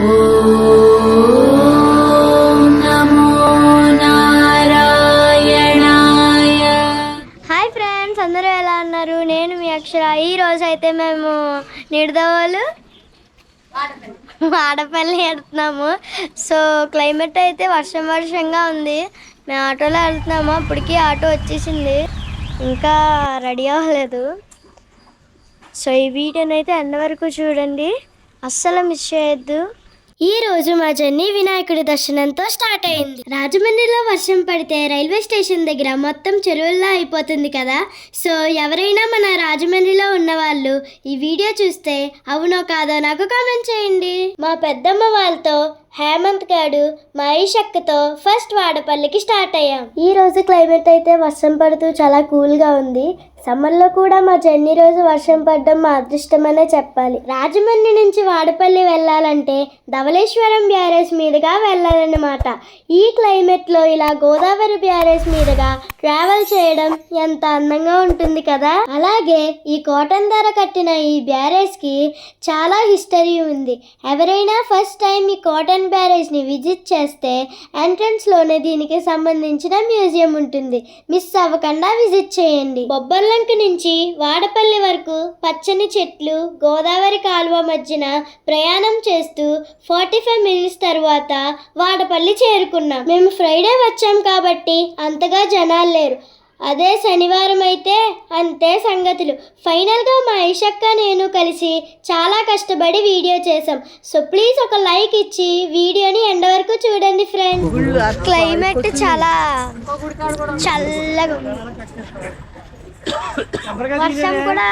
Hi friends అందరూ ఎలా ఉన్నారు? నేను మీ అక్షర. ఈ రోజు అయితే మేము నిడదవాళ్ళు ఆడపల్లి వెళ్తున్నాము సో క్లైమేట్ అయితే వర్షం వర్షంగా ఉంది. మేము ఆటోలో వెళ్తున్నాము అప్పటికి ఆటో వచ్చేసింది. ఇంకా రెడీ అవ్వలేదు. సో ఈ వీడియోని అయితే ఎండ వరకు చూడండి. అస్సలు మిస్ చేయొద్దు. ఈ రోజు మా జర్నీ వినాయకుడి దర్శనంతో స్టార్ట్ అయింది. రాజమండ్రిలో వర్షం పడితే రైల్వే స్టేషన్ దగ్గర మొత్తం చెరువుల్లా అయిపోతుంది కదా? సో ఎవరైనా మన రాజమండ్రిలో ఉన్న వాళ్ళు ఈ వీడియో చూస్తే అవునో కాదో నాకు కామెంట్ చేయండి. మా పెద్దమ్మ వాళ్ళతో హేమంత్ గాడు మహేష్ అక్కతో ఫస్ట్ వాడపల్లికి స్టార్ట్ అయ్యాం. ఈ రోజు క్లైమేట్ అయితే వర్షం పడుతూ చాలా కూల్గా ఉంది. సమ్మర్లో కూడా మా జర్నీ రోజు వర్షం పడడం మా అదృష్టమనే చెప్పాలి. రాజమండ్రి నుంచి వాడపల్లి వెళ్ళాలంటే ధవళేశ్వరం బ్యారేజ్ మీదుగా వెళ్ళాలన్నమాట. ఈ క్లైమేట్లో ఇలా గోదావరి బ్యారేజ్ మీదుగా ట్రావెల్ చేయడం ఎంత అందంగా ఉంటుంది కదా? అలాగే ఈ కాటన్ ధర కట్టిన ఈ బ్యారేజ్కి చాలా హిస్టరీ ఉంది. ఎవరైనా ఫస్ట్ టైం ఈ కాటన్ బ్యారేజ్ని విజిట్ చేస్తే ఎంట్రన్స్లోనే దీనికి సంబంధించిన మ్యూజియం ఉంటుంది. మిస్ అవ్వకుండా విజిట్ చేయండి. బొబ్బర్లంక నుంచి వాడపల్లి వరకు పచ్చని చెట్లు గోదావరి కాలువ మధ్యన ప్రయాణం చేస్తూ ఫార్టీ ఫైవ్ మినిట్స్ తర్వాత వాడపల్లి చేరుకున్నాం. మేము ఫ్రైడే వచ్చాం కాబట్టి అంతగా జనాలు లేరు. అదే శనివారం అయితే అంతే సంగతులు. ఫైనల్గా మా ఐషక్క నేను కలిసి చాలా కష్టపడి వీడియో చేసాం సో ప్లీజ్ ఒక లైక్ ఇచ్చి వీడియోని ఎండ వరకు చూడండి ఫ్రెండ్స్. క్లైమేట్ చాలా చల్లగా. వర్షం కూడా.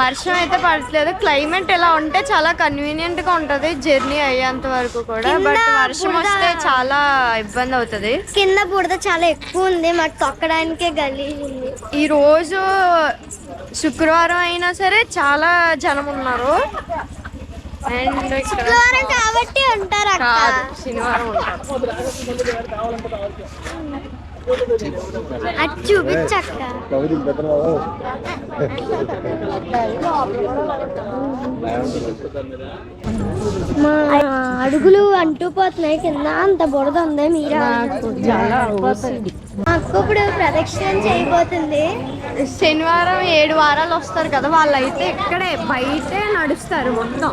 వర్షం అయితే పడట్లేదు. క్లైమేట్ ఎలా ఉంటే చాలా కన్వీనియంట్గా ఉంటది జర్నీ అయ్యేంత వరకు కూడా. బట్ వర్షం. వస్తే చాలా ఇబ్బంది అవుతుంది. కింద బుడద చాలా ఎక్కువ ఉంది. మాకు తొక్కడానికే ఉంది. ఈ రోజు శుక్రవారం అయినా సరే చాలా జనం ఉన్నారు. అండ్ ఇక్కడ శుక్రవారం కాబట్టి ఉంటారు శనివారం ఉంటారు. అది చూపించక్క అడుగులు అంటూ పోతున్నాయి కింద. అంత బురద ఉంది మీరే? అక్క ఇప్పుడు ప్రదక్షిణం చేయబోతుంది. శనివారం ఏడు వారాలు వస్తారు కదా వాళ్ళైతే ఇక్కడే బయటే నడుస్తారు మొత్తం.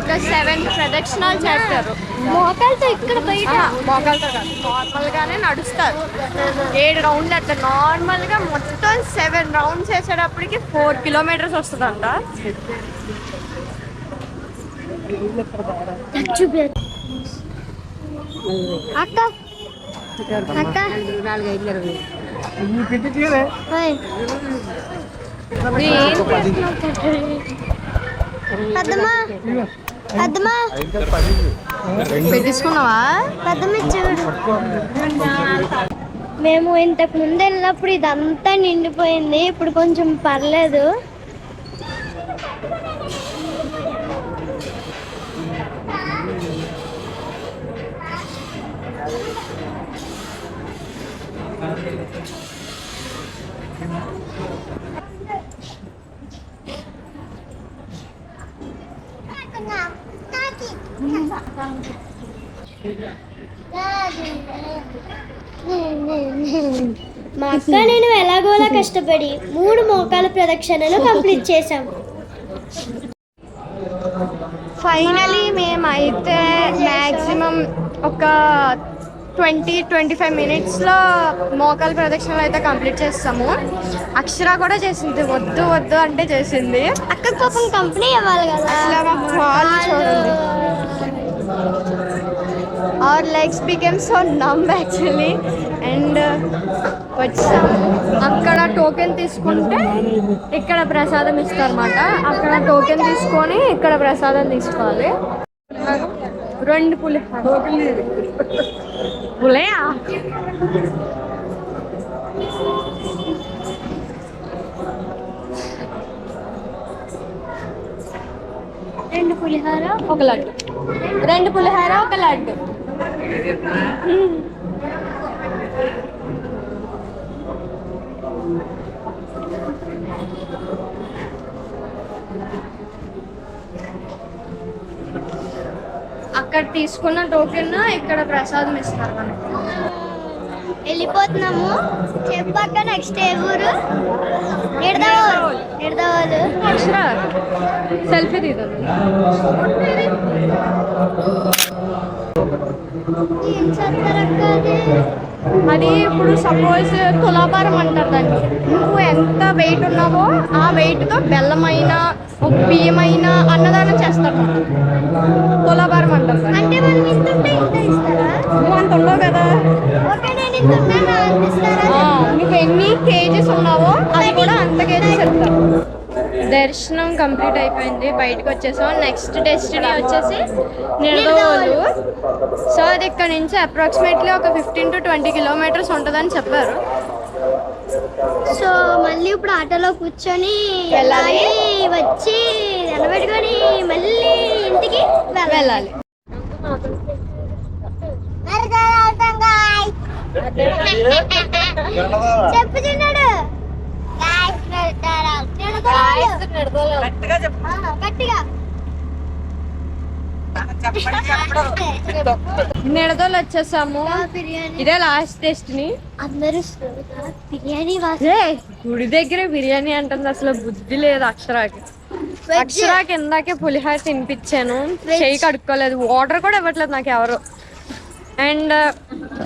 ఒక సెవెన్ ప్రదక్షిణాలు చేస్తారు. మోకాలతో ఇక్కడ బయట? మోకాలతో కాదు నార్మల్ గానే నడుస్తారు. ఏడు రౌండ్లు అట్లా నార్మల్గా మొత్తం సెవెన్ రౌండ్స్ వేసేటప్పటికి ఫోర్ కిలోమీటర్స్ వస్తుందంట. అక్క. అక్క. ఓయ్. పెద్దమ్మా. పెద్దమ్మా. పెట్టించుకున్నావా పెద్దమ్మ చూడు మేము ఇంతకు ముందు వెళ్ళినప్పుడు ఇదంతా నిండిపోయింది ఇప్పుడు కొంచెం పర్లేదు Yeah. అక్క నేను ఎలాగోలా కష్టపడి మూడు మోకాల ప్రదక్షిణలు కంప్లీట్ చేశాం. ఫైనలీ మేమైతే మ్యాక్సిమం ఒక ట్వంటీ ట్వంటీ ఫైవ్ మినిట్స్లో మోకాల ప్రదక్షిణలు అయితే కంప్లీట్ చేస్తాము. అక్షర కూడా చేసింది. వద్దు వద్దు అంటే చేసింది. అక్క పాపం కంపెనీ ఇవ్వాలి కదా. అసలు మా చూడండి. Our legs become so numb actually and వచ్చాము అక్కడ టోకెన్ తీసుకుంటే ఇక్కడ ప్రసాదం ఇస్తారన్నమాట. అక్కడ టోకెన్ తీసుకొని ఇక్కడ ప్రసాదం తీసుకోవాలి. రెండు పులి పులయా? రెండు పులిహార ఒక లడ్డు. రెండు పులిహార ఒక లడ్డు. అక్కడ తీసుకున్న టోకెన్ ఇక్కడ ప్రసాదం ఇస్తారు మనకి. వెళ్ళిపోతున్నాము. చెప్పాక నెక్స్ట్ ఏ ఊరు? సెల్ఫీ తీద్దాం? అది ఇప్పుడు సపోజ్ తులాభారం అంటారు దాన్ని. నువ్వు ఎంత వెయిట్ ఉన్నావో ఆ వెయిట్తో బెల్లమైన ఒక బియ్యమైన అన్నదానం చేస్తారు తులాభారం అంటారు. అంటే మనం ఇంత ఉంటే ఇంత ఇస్తారా? నువ్వు అంత ఉండవు కదా నువ్వు ఎన్ని కేజీస్ ఉన్నావో అది కూడా అంత కేజీస్ చెప్తారు దర్శనం కంప్లీట్ అయిపోయింది. బయటకు వచ్చేసాం. నెక్స్ట్ డెస్టినీ వచ్చేసి నిడదవోలు సో అది ఇక్కడ నుంచి అప్రాక్సిమేట్లీ ఒక ఫిఫ్టీన్ టు ట్వంటీ కిలోమీటర్స్ ఉంటుందని చెప్పారు. సో మళ్ళీ ఇప్పుడు ఆటోలో కూర్చొని వెళ్ళాలి. వచ్చి నిలబెట్టుకొని మళ్ళీ ఇంటికి వెళ్ళాలి. చెప్పు చిన్నాడు. గట్టిగా. నిడదోలు వచ్చేసాము. ఇదే లాస్ట్ డెస్టినీ అందరూ బిర్యానీ గుడి దగ్గర బిర్యానీ అంటుంది అసలు బుద్ధి లేదు అక్షరాకి. అక్షరాకి ఇందాకే పులిహార తినిపించాను. చేయి కడుక్కోలేదు. వాటర్ కూడా ఇవ్వట్లేదు నాకు ఎవరు. అండ్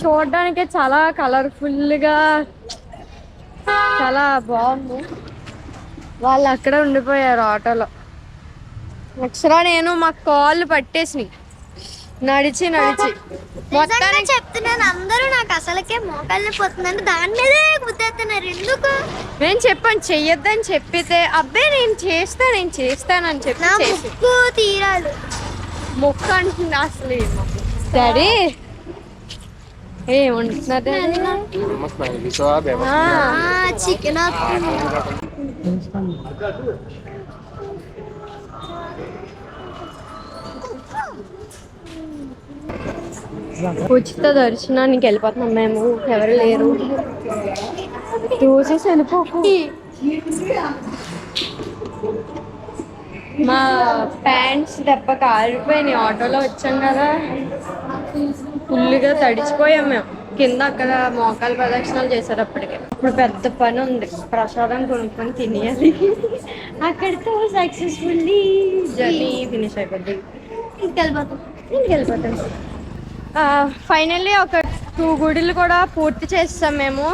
చూడడానికి చాలా కలర్ఫుల్గా చాలా బాగుంది. వాళ్ళు అక్కడే ఉండిపోయారు ఆటోలో. అక్షరా నేను మా కాళ్ళు పట్టేసినాయి. నడిచి నడిచి. మొత్తానికి చెప్తున్నాను అందరూ నాకు అసలుకే మోకాళ్ళు పోతుందంటే దాని మీదే గుద్దేస్తున్నారు ఎందుకు? నేను చెప్పాను చెయ్యొద్దని చెప్పితే అబ్బాయి నేను చేస్తా నేను చేస్తానని చెప్పి నా చేసి. ముక్కు తీరాలు. మొక్క అంటుంది అసలు ఏమంటున్నారు డాడీ. ఆ, చికెన్ ఉచిత దర్శనానికి వెళ్ళిపోతున్నాం మేము. ఎవరు లేరు. చూసేసి వెళ్ళిపోకు మా ప్యాంట్స్ దెబ్బ కాలిపోయినాయి ఆటోలో వచ్చాం కదా. ఫుల్గా తడిచిపోయాం మేము. కింద అక్కడ మోకాలు ప్రదక్షిణాలు చేశారు అప్పటికే ఇప్పుడు పెద్ద పని ఉంది. ప్రసాదం కొనుక్కొని తినేయాలి. అక్కడితో సక్సెస్ఫుల్లీ జర్నీ ఫినిష్ అయిపోద్ది ఇంటికెళ్ళిపోతాం ఇంటికి వెళ్ళిపోతాం. ఫైనల్లీ ఒక టూ గుడిలు కూడా పూర్తి చేస్తాం మేము.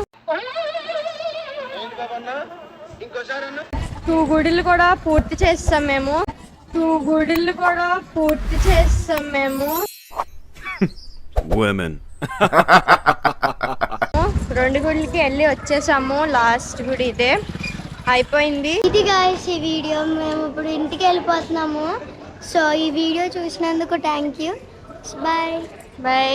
టూ గుడిలు కూడా పూర్తి చేస్తాం మేము. టూ గుడిలు కూడా పూర్తి చేస్తాం మేము. రెండు గుడిలకి వెళ్ళి వచ్చేసాము లాస్ట్ గుడి ఇదే. అయిపోయింది. ఇది గాయస్ ఈ వీడియో మేము ఇప్పుడు ఇంటికి వెళ్ళిపోతున్నాము. సో ఈ వీడియో చూసినందుకు థ్యాంక్ యూ బాయ్ Bye.